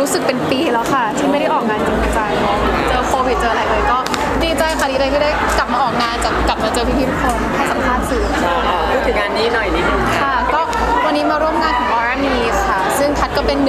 รู้สึกเป็นปีแล้วค่ะ ที่ไม่ได้ออกงานจริงจังเจอโควิดเจออะไรเลยก็ดีใจค่ะดีใจที่ได้กลับมาออกงานจะกลับมาเจอพี่ๆทุกคนให้สัมภาษณ์สื่อ พูดถึงงานนี้หน่อยนิด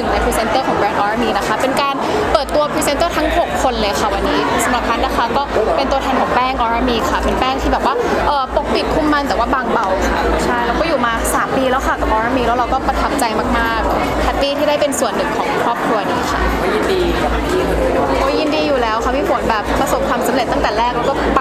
นหนึ่งในพรีเซนเตอร์ของแบรนด์ r m e นะคะ เป็นการเปิดตัวพรีเซนเตอร์ทั้ง 6 คนเลยค่ะวันนี้สำหรับทัดนะคะก็เป็นตัวแทนของแป้ง r m e ค่ะ เป็นแป้งที่แบบว่าเอ่อปกปิดคุมมันแต่ว่าบางเบาค่ะใช่แล้วก็อยู่มา 3 ปีแล้วค่ะกับ r m e แล้วเราก็ประทับใจมากๆแฮปปี้ที่ได้เป็นส่วนหนึ่งของครอบครัวนี้ค่ะก็ยินดีกับพี่เขาด้วยเนาะโอ้ยยินดีอยู่แล้วค่ะพี่ฝนแบบประสบความสำเร็จตั้งแต่แรกแล้วก็ปั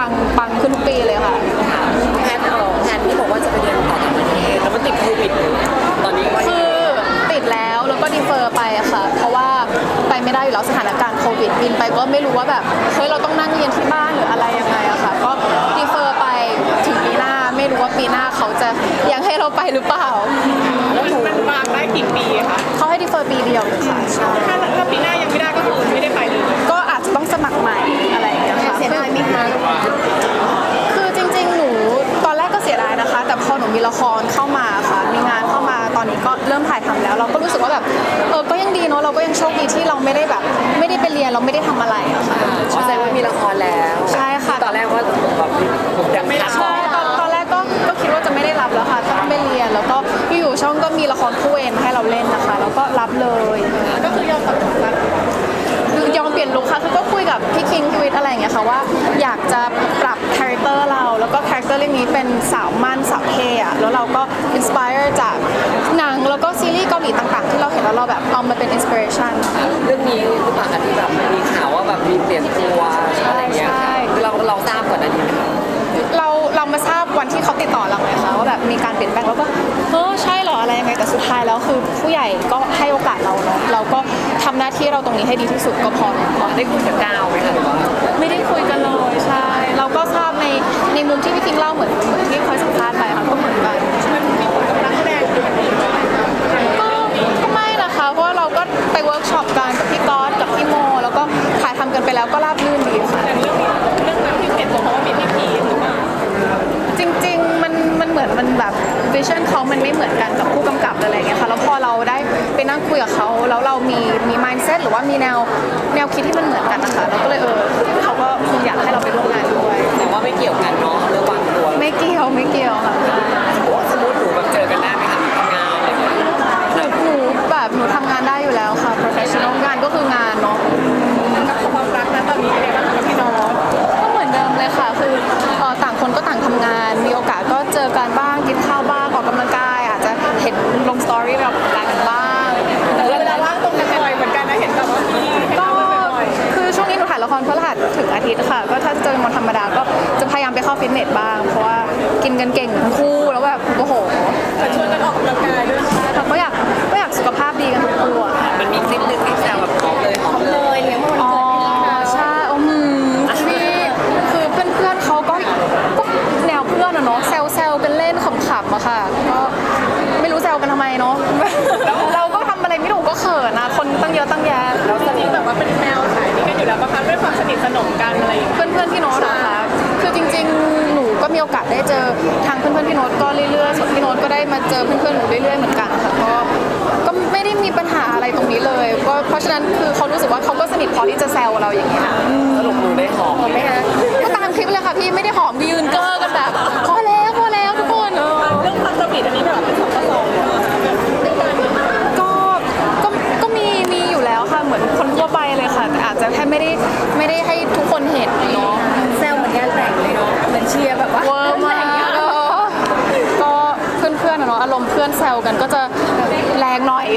ก็ไม่รู้ว่าแบบเฮ้ยเราต้องนั่งเรียนที่บ้านหรืออะไรยังไงอะค่ะก็ดีเฟอร์ไปถึงปีหน้าไม่รู้ว่าปีหน้าเขาจะยังให้เราไปหรือเปล่าแล้วมันวางได้กี่ปีคะเขาให้ดีเฟอร์ปีเดียวเลยค่ะใช่ถ้าถ้าปีหน้ายังไม่ได้ก็คือไม่ได้ไปเลยก็อาจจะต้องสมัครใหม่อะไรอย่างเงี้ยค่ะเสียดายไหมคะคือจริง ๆ หนูตอนแรกก็เสียดายนะคะ แต่พอหนูมีละครเข้ามา ถ่ายทำแล้ว เราก็รู้สึกว่าแบบเออก็ยังดีเนาะเราก็ยังโชคดีที่เราไม่ได้แบบ ไม่ได้ไปเรียนเราไม่ได้ทำอะไรอะค่ะเข้าใจว่ามีละครแล้วใช่ค่ะตอนแรกว่าแบบยังไม่รับใช่ตอนตอนแรกก็ก็คิดว่าจะไม่ได้รับแล้วค่ะถ้าต้องไปเรียนแล้วก็อยู่ๆช่องก็มีละครคู่เอ็นให้เราเล่นนะคะ แล้วก็รับเลย ก็คือยอมตัดสินใจคือยอมเปลี่ยนลุคค่ะคือก็คุยกับพี่คิงพี่วิทย์อะไรอย่างเงี้ยค่ะว่าอยากจะปรับคาแรคเตอร์เราแล้วก็คาแรคเตอร์เรื่องนี้เป็นสาวมั่นสาวเท่อะแล้วเราก็อินสปายจากหนังแล้ว ก็ซีรีส์เกาหลีต่างๆ ที่เราเห็นแล้วเราแบบเอามาเป็นอินสปิเรชันเรื่องนี้หรือเปล่าคะที่แบบมีข่าวว่าแบบมีเปลี่ยนตัวอะไรอย่างเงี้ยใช่คือเราเราทราบก่อนอันนี้ไหมคะเราเรามาทราบวันที่เขาติดต่อเราไงคะว่าแบบมีการเปลี่ยนแปลงแล้วก็เออใช่เหรออะไรยังไงแต่สุดท้ายแล้วคือผู้ใหญ่ก็ให้โอกาสเราเนาะเราก็ทำหน้าที่เราตรงนี้ให้ดีที่สุดก็พอแล้ว ได้คุยกับก้าวไหมคะหรือว่าไม่ได้คุยกันเลยใช่ เราก็ทราบในในมุมที่พี่คิงเล่าเหมือน แล้วก็ราบรื่นดีค่ะแต่เรื่องนี้เรื่องนั้นที่เห็นตัวเพราะว่ามีพี่พีชหรือเปล่าจริง ๆ มันมันเหมือนมันแบบวิชั่นเขามันไม่เหมือนกันกับผู้กำกับอะไรอย่างเงี้ยค่ะแล้วพอเราได้ไปนั่งคุยกับเขาแล้วเรามีมี mindset หรือว่ามีแนวแนวคิดที่มันเหมือนกันนะคะเราก็เลยเออเขาก็คงอยากให้เราไปร่วมงานด้วยแต่ว่าไม่เกี่ยวกันเนาะเรื่องวางตัวไม่เกี่ยวไม่เกี่ยวค่ะ นี้หนูถ่ายละครพฤหัสถึงอาทิตย์ค่ะ ก็ถ้าจะเจอวันธรรมดาก็จะพยายามไปเข้าฟิตเนสบ้าง เพราะว่ากินกันเก่งทั้งคู่แล้วแบบโอ้โหๆแต่ชวนกันออกกำลังกายด้วยเราก็อยากก็อยากสุขภาพดีกันทั้งคู่อะค่ะมันมีคลิปหนึ่งที่แซวแบบหอมเลยหอมเลยอ๋อใช่โอ้โหพี่คือเพื่อนๆเขาก็ก็แนวเพื่อนอะเนาะแซวแซวๆกันเล่นขำๆอะค่ะก็ไม่รู้แซวกันทำไมเนาะ เราก็ทำอะไรไม่ถูกก็เขินนะคนตั้งเยอะตั้งแยะแล้วจริงๆแบบว่าเป็นแนวสายนี้กันอยู่แล้วปะคะด้วยความสนิทสนมกันอะไรอย่างเงี้ยเพื่อนๆพี่โน้ตนะคะคือจริง ๆ หนูก็มีโอกาสได้เจอทางเพื่อนๆพี่โน้ตก็เรื่อยๆส่วนพี่โน้ตก็ได้มาเจอเพื่อนๆหนูเรื่อยๆเหมือนกันค่ะก็ก็ไม่ได้มีปัญหาอะไรตรงนี้เลยก็เพราะฉะนั้นคือเขารู้สึกว่าเขาก็สนิทพอที่จะแซวเราอย่างเงี้ยสรุปหนูได้หอมหอมไหมคะก็ตามคลิปเลยค่ะพี่ไม่ได้หอมยืนเก้อกันแบบ พื่อนแซวกันก็จะแรงหน่อย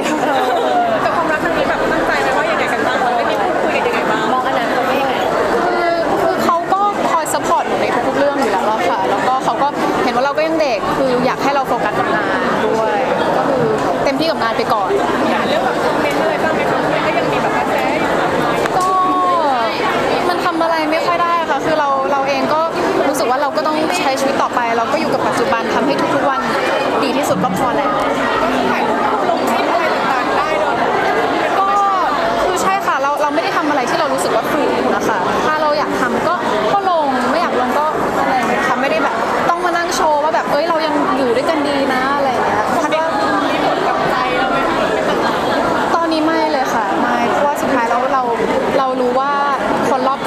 แต่ความรักครั้งนี้แบบตั้งใจไหมว่ายังไงกันบ้างได้มีพูดคุยกันยังไงบ้างมองอนาคตว่ายังไงคือคือเขาก็คอยสปอร์ตหนูในทุกๆเรื่องอยู่แล้วอะค่ะ แล้วก็เขาก็เห็นว่าเราก็ยังเด็ก คืออยากให้เราโฟกัสกับงานด้วย ก็คือเต็มที่กับงานไปก่อน เรื่องแบบคอมเมนต์อะไรบ้างไหมคะก็ยังมีแบบกระแสอยู่ก็มันทำอะไรไม่ค่อยได้ค่ะ คือเราเราเองก็รู้สึกว่าเราก็ต้องใช้ชีวิตต่อไป เราก็อยู่กับ ดก็พอแล้ว ถ่ายรูปลงคลิอะไรต่างได้โดยเป็คือใช่ค่ะเราเราไม่ได้ทำอะไรที่เรารู้สึกว่าฟรีนะคะถ้าเราอยากทำก็ก็ลงไม่อยากลงก็อะไรค่ะไม่ได้แบบต้องมานั่งโชว์ว่าแบบเอ้ยเรายังอยู่ด้วยกันดีนะอะไรอย่างเงี้ยตอนนี้ไม่เลยค่ะไม่เพราะว่าสุดท้ายแล้วเราเรารู้ว่าคนรอบ